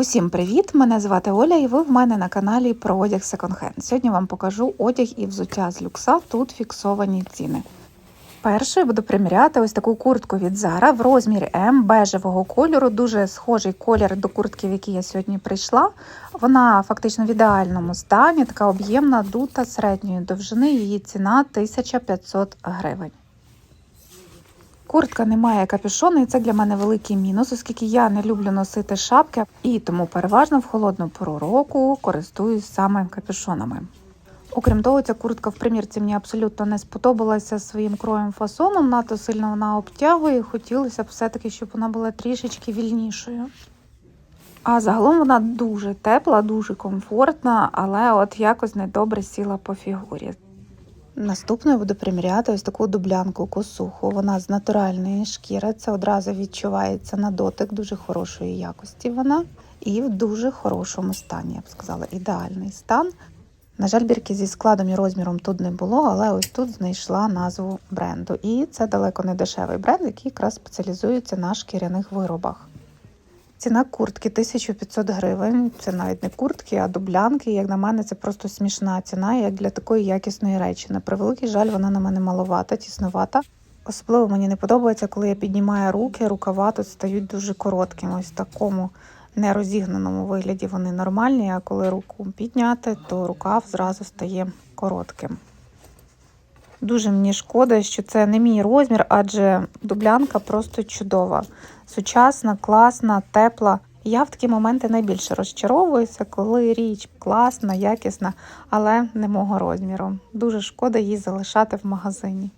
Усім привіт! Мене звати Оля, і ви в мене на каналі про одяг секонд-хенд. Сьогодні вам покажу одяг і взуття з люкса. Тут фіксовані ціни. Першою буду приміряти ось таку куртку від Zara в розмірі М бежевого кольору. Дуже схожий колір до куртки, в якій я сьогодні прийшла. Вона фактично в ідеальному стані, така об'ємна, дута середньої довжини. Її ціна 1500 гривень. Куртка не має капюшону, і це для мене великий мінус, оскільки я не люблю носити шапки, і тому переважно в холодну пору року користуюсь саме капюшонами. Окрім того, ця куртка в примірці мені абсолютно не сподобалася своїм кроєм фасоном, надто сильно вона обтягує, і хотілося б все-таки, щоб вона була трішечки вільнішою. А загалом вона дуже тепла, дуже комфортна, але от якось недобре сіла по фігурі. Наступною буду приміряти ось таку дублянку косуху. Вона з натуральної шкіри. Це одразу відчувається на дотик, дуже хорошої якості вона і в дуже хорошому стані, я б сказала, ідеальний стан. На жаль, бірки зі складом і розміром тут не було, але ось тут знайшла назву бренду. І це далеко не дешевий бренд, який якраз спеціалізується на шкіряних виробах. Ціна куртки 1500 гривень. Це навіть не куртки, а дублянки. Як на мене, це просто смішна ціна, як для такої якісної речі. На превеликий жаль, вона на мене маловата, тіснувата. Особливо мені не подобається, коли я піднімаю руки, рукава тут стають дуже короткими. Ось в такому нерозігнаному вигляді вони нормальні, а коли руку підняти, то рукав зразу стає коротким. Дуже мені шкода, що це не мій розмір, адже дублянка просто чудова. Сучасна, класна, тепла. Я в такі моменти найбільше розчаровуюся, коли річ класна, якісна, але не мого розміру. Дуже шкода її залишати в магазині.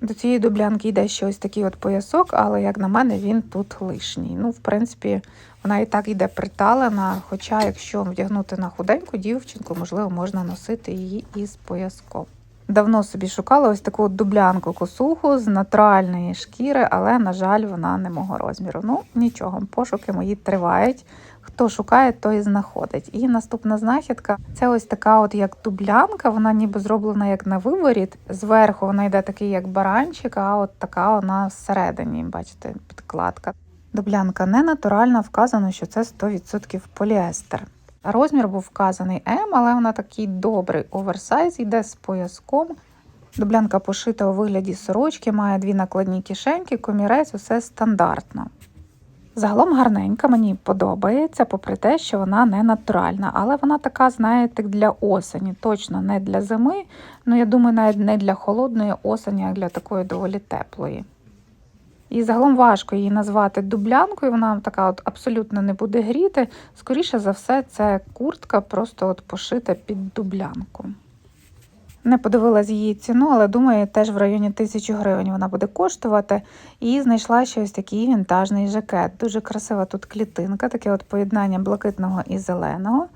До цієї дублянки йде ще ось такий от поясок, але, як на мене, він тут лишній. Ну, в принципі, вона і так йде приталена. Хоча, якщо вдягнути на худеньку дівчинку, можливо, можна носити її із пояском. Давно собі шукала ось таку дублянку косуху з натуральної шкіри, але, на жаль, вона не мого розміру. Ну, нічого, пошуки мої тривають. Хто шукає, той знаходить. І наступна знахідка це ось така, от як дублянка, вона ніби зроблена як на виворіт. Зверху вона йде такий, як баранчик, а от така вона всередині, бачите, підкладка. Дублянка не натуральна, вказано, що це 100% поліестер. Розмір був вказаний М, але вона такий добрий оверсайз, йде з пояском. Дублянка пошита у вигляді сорочки, має дві накладні кишеньки, комірець, усе стандартно. Загалом гарненька, мені подобається, попри те, що вона не натуральна, але вона така, знаєте, для осені, точно не для зими. Ну, я думаю, навіть не для холодної осені, а для такої доволі теплої. І загалом важко її назвати дублянкою, вона така от абсолютно не буде гріти. Скоріше за все, це куртка просто от пошита під дублянку. Не подивилась її ціну, але думаю, теж в районі тисячі гривень вона буде коштувати. І знайшла ще ось такий вінтажний жакет. Дуже красива тут клітинка, таке от поєднання блакитного і зеленого.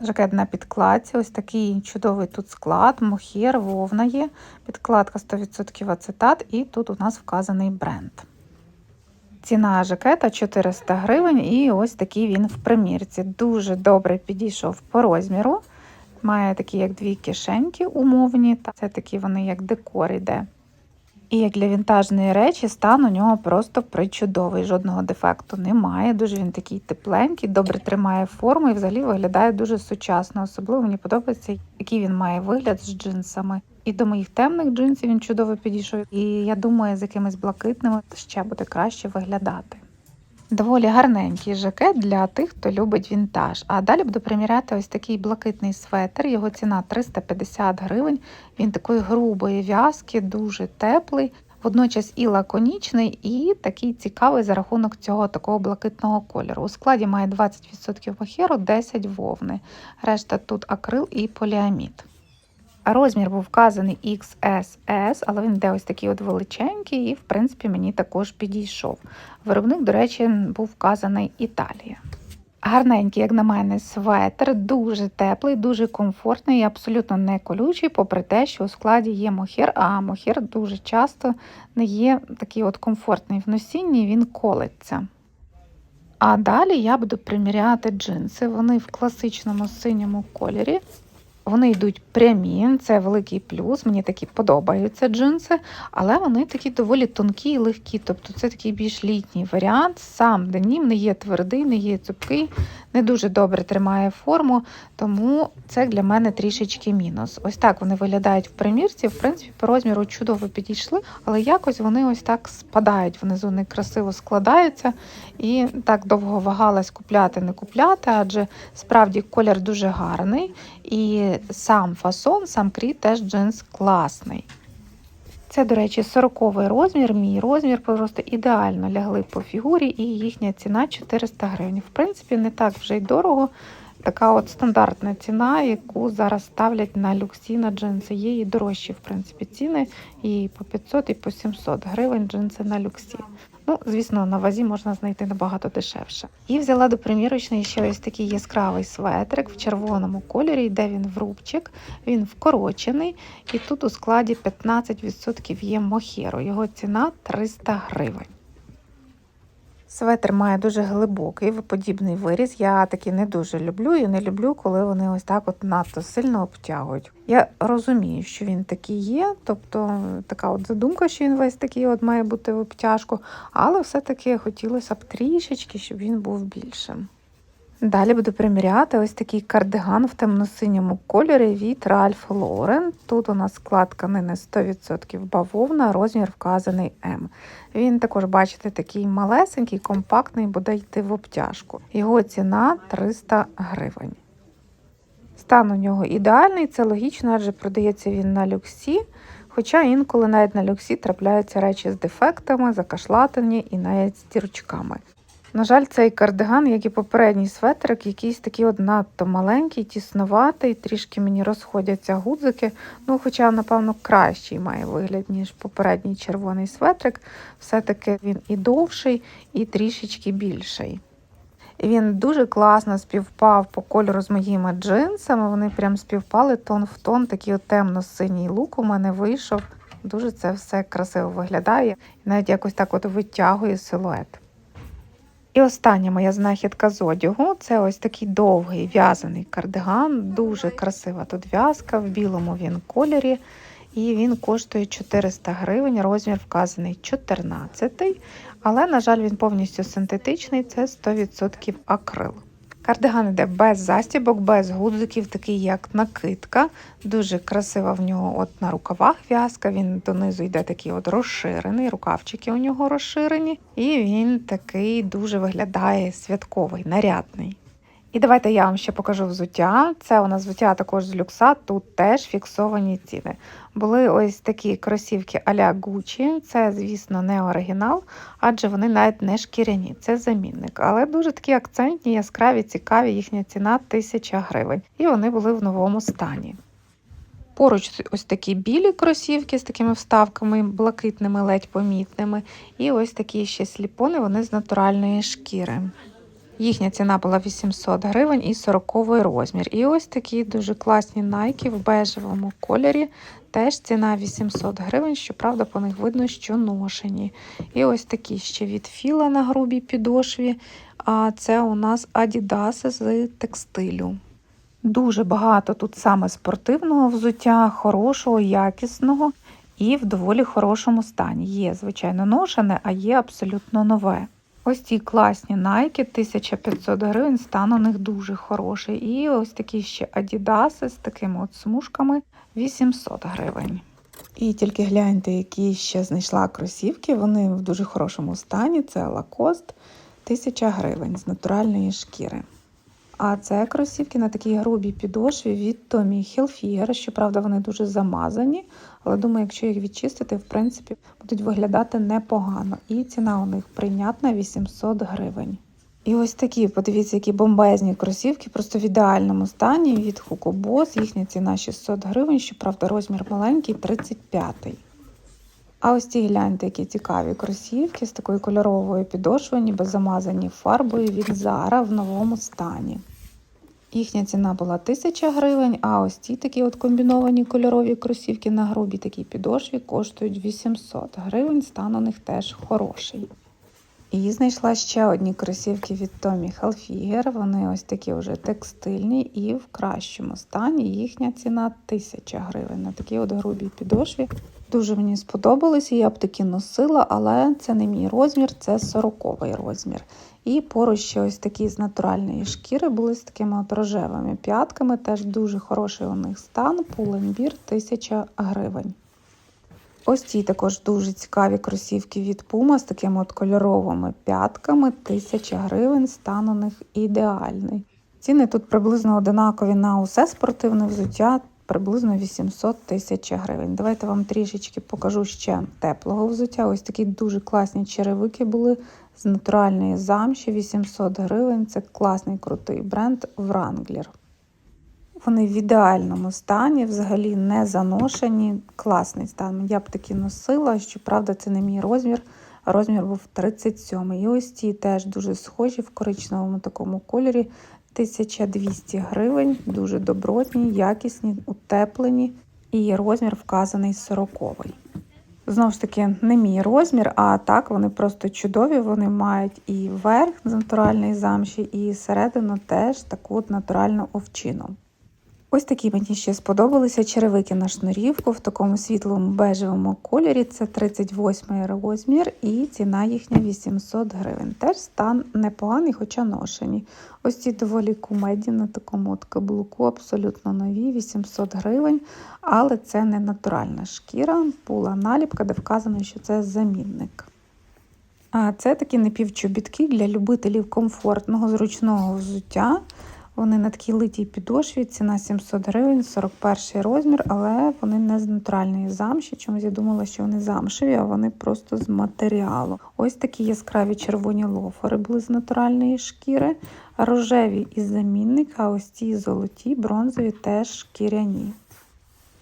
Жакет на підкладці, ось такий чудовий тут склад, мохір, вовна є. Підкладка 100% ацетат, і тут у нас вказаний бренд. Ціна жакета 400 гривень, і ось такий він в примірці. Дуже добре підійшов по розміру. Має такі, як дві кишеньки умовні, це такі вони як декор іде. І як для вінтажної речі, стан у нього просто причудовий, жодного дефекту немає. Дуже він такий тепленький, добре тримає форму і взагалі виглядає дуже сучасно. Особливо мені подобається, який він має вигляд з джинсами. І до моїх темних джинсів він чудово підійшов. І я думаю, з якимись блакитними ще буде краще виглядати. Доволі гарненький жакет для тих, хто любить вінтаж. А далі буду приміряти ось такий блакитний светр. Його ціна 350 гривень. Він такої грубої в'язки, дуже теплий, водночас і лаконічний, і такий цікавий за рахунок цього такого блакитного кольору. У складі має 20% мохеру, 10 вовни. Решта тут акрил і поліамід. Розмір був вказаний XSS, але він йде ось такий от величенький, і, в принципі, мені також підійшов. Виробник, до речі, був вказаний Італія. Гарненький, як на мене, светр, дуже теплий, дуже комфортний і абсолютно не колючий, попри те, що у складі є мохір, а мохір дуже часто не є такий от комфортний в носінні, він колиться. А далі я буду приміряти джинси. Вони в класичному синьому кольорі. Вони йдуть прямі, це великий плюс. Мені такі подобаються джинси, але вони такі доволі тонкі і легкі. Тобто це такий більш літній варіант. Сам денім не є твердий, не є цупкий, не дуже добре тримає форму, тому це для мене трішечки мінус. Ось так вони виглядають в примірці. В принципі, по розміру чудово підійшли, але якось вони ось так спадають. Внизу не красиво складаються. І так довго вагалась купляти, не купляти, адже справді колір дуже гарний. І сам фасон, сам крій теж джинс класний. Це, до речі, 40 розмір, мій розмір просто ідеально лягли по фігурі, і їхня ціна 400 гривень. В принципі, не так вже й дорого. Така от стандартна ціна, яку зараз ставлять на люксі на джинси. Є і дорожчі, в принципі, ціни, і по 500, і по 700 гривень джинси на люксі. Ну, звісно, на вазі можна знайти набагато дешевше. І взяла до примірочної ще ось такий яскравий светрик в червоному кольорі, йде він в рубчик, він вкорочений, і тут у складі 15% є мохеру. Його ціна 300 гривень. Светр має дуже глибокий подібний виріз. Я такі не дуже люблю і не люблю, коли вони ось так от надто сильно обтягують. Я розумію, що він такий є, тобто така от задумка, що він весь такий от має бути в обтяжку, але все-таки хотілося б трішечки, щоб він був більшим. Далі буду приміряти ось такий кардиган в темно-синьому кольорі від Ralph Lauren. Тут у нас склад тканини 100% бавовна, розмір вказаний М. Він також, бачите, такий малесенький, компактний, буде йти в обтяжку. Його ціна 300 гривень. Стан у нього ідеальний, це логічно, адже продається він на люксі. Хоча інколи навіть на люксі трапляються речі з дефектами, закашлатані і навіть з дірочками. На жаль, цей кардиган, як і попередній светрик, якийсь такий от надто маленький, тісноватий, трішки мені розходяться гудзики. Ну, хоча, напевно, кращий має вигляд, ніж попередній червоний светрик. Все-таки він і довший, і трішечки більший. Він дуже класно співпав по кольору з моїми джинсами. Вони прям співпали тон в тон, такий от темно-синій лук у мене вийшов. Дуже це все красиво виглядає навіть якось так от витягує силует. І остання моя знахідка з одягу це ось такий довгий в'язаний кардиган, дуже красива тут в'язка, в білому він кольорі, і він коштує 400 гривень, розмір вказаний 14 але, на жаль, він повністю синтетичний, це 100% акрил. Кардиган йде без застібок, без гудзиків, такий як накидка. Дуже красива в нього от на рукавах в'язка. Він донизу йде такий от розширений, рукавчики у нього розширені, і він такий дуже виглядає святковий, нарядний. І давайте я вам ще покажу взуття. Це у нас взуття також з люкса, тут теж фіксовані ціни. Були ось такі кросівки а-ля Gucci. Це, звісно, не оригінал, адже вони навіть не шкіряні, це замінник. Але дуже такі акцентні, яскраві, цікаві, їхня ціна 1000 гривень. І вони були в новому стані. Поруч ось такі білі кросівки з такими вставками, блакитними, ледь помітними. І ось такі ще сліпони, вони з натуральної шкіри. Їхня ціна була 800 гривень і 40 розмір. І ось такі дуже класні найки в бежевому кольорі. Теж ціна 800 гривень, щоправда, по них видно, що ношені. І ось такі ще від філа на грубій підошві. А це у нас Adidas з текстилю. Дуже багато тут саме спортивного взуття, хорошого, якісного і в доволі хорошому стані. Є, звичайно, ношене, а є абсолютно нове. Ось ці класні найки, 1500 гривень, стан у них дуже хороший. І ось такі ще адідаси з такими от смужками 800 гривень. І тільки гляньте, які ще знайшла кросівки, вони в дуже хорошому стані. Це Lacoste 1000 гривень з натуральної шкіри. А це кросівки на такій грубій підошві від Tommy Hilfiger. Щоправда, вони дуже замазані, але думаю, якщо їх відчистити, в принципі, будуть виглядати непогано. І ціна у них прийнятна 800 гривень. І ось такі, подивіться, які бомбезні кросівки, просто в ідеальному стані від Hugo Boss. Їхня ціна 600 гривень, щоправда, розмір маленький, 35-й. А ось ці гляньте, які цікаві кросівки з такою кольоровою підошвою, ніби замазані фарбою від Zara в новому стані. Їхня ціна була 1000 гривень, а ось ці такі от комбіновані кольорові кросівки на грубій такій підошві коштують 800 гривень, стан у них теж хороший. І знайшла ще одні кросівки від Tommy Hilfiger. Вони ось такі вже текстильні і в кращому стані. Їхня ціна 1000 гривень на такій от грубій підошві. Дуже мені сподобалися, я б такі носила, але це не мій розмір, це 40 розмір. І поруч ще ось такі з натуральної шкіри були з такими от рожевими п'ятками. Теж дуже хороший у них стан. Пуленбір 1000 гривень. Ось ці також дуже цікаві кросівки від Puma з такими от кольоровими п'ятками. 1000 гривень, стан у них ідеальний. Ціни тут приблизно одинакові на усе спортивне взуття, приблизно 800 тисяч гривень. Давайте вам трішечки покажу ще теплого взуття. Ось такі дуже класні черевики були з натуральної замші 800 гривень. Це класний крутий бренд Wrangler. Вони в ідеальному стані, взагалі не заношені. Класний стан. Я б такі носила. Щоправда, це не мій розмір. Розмір був 37. І ось ці теж дуже схожі в коричневому такому кольорі. 1200 гривень, дуже добротні, якісні, утеплені. І розмір вказаний 40-й. Знову ж таки, не мій розмір, а так вони просто чудові. Вони мають і верх з натуральної замші, і середину теж таку от натуральну овчину. Ось такі мені ще сподобалися черевики на шнурівку в такому світлому бежевому кольорі. Це 38 розмір і ціна їхня 800 гривень. Теж стан непоганий, хоча ношені. Ось ці доволі кумедні на такому от каблуку, абсолютно нові, 800 гривень, але це не натуральна шкіра, була наліпка, де вказано, що це замінник. А це такі напівчобітки для любителів комфортного, зручного взуття. Вони на такій литій підошві, ціна 700 гривень, 41 розмір, але вони не з натуральної замші. Чомусь я думала, що вони замшеві, а вони просто з матеріалу. Ось такі яскраві червоні лофери були з натуральної шкіри, рожеві із замінник, а ось ці золоті, бронзові теж шкіряні.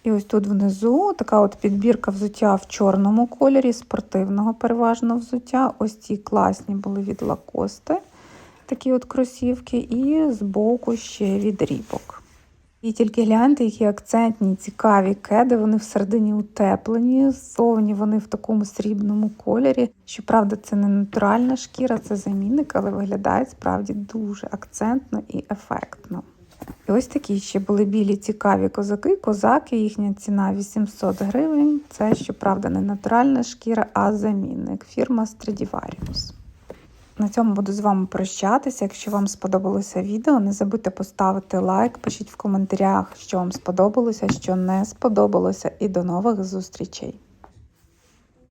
І ось тут внизу така от підбірка взуття в чорному кольорі, спортивного переважно взуття. Ось ці класні були від лакости такі от кросівки, і збоку ще від рібок. І тільки гляньте, які акцентні, цікаві кеди, вони всередині утеплені, ззовні вони в такому срібному кольорі. Щоправда, це не натуральна шкіра, це замінник, але виглядають справді дуже акцентно і ефектно. І ось такі ще були білі цікаві козаки. Козаки, їхня ціна 800 гривень. Це, щоправда, не натуральна шкіра, а замінник. Фірма Stradivarius. На цьому буду з вами прощатися. Якщо вам сподобалося відео, не забудьте поставити лайк, пишіть в коментарях, що вам сподобалося, що не сподобалося, і до нових зустрічей!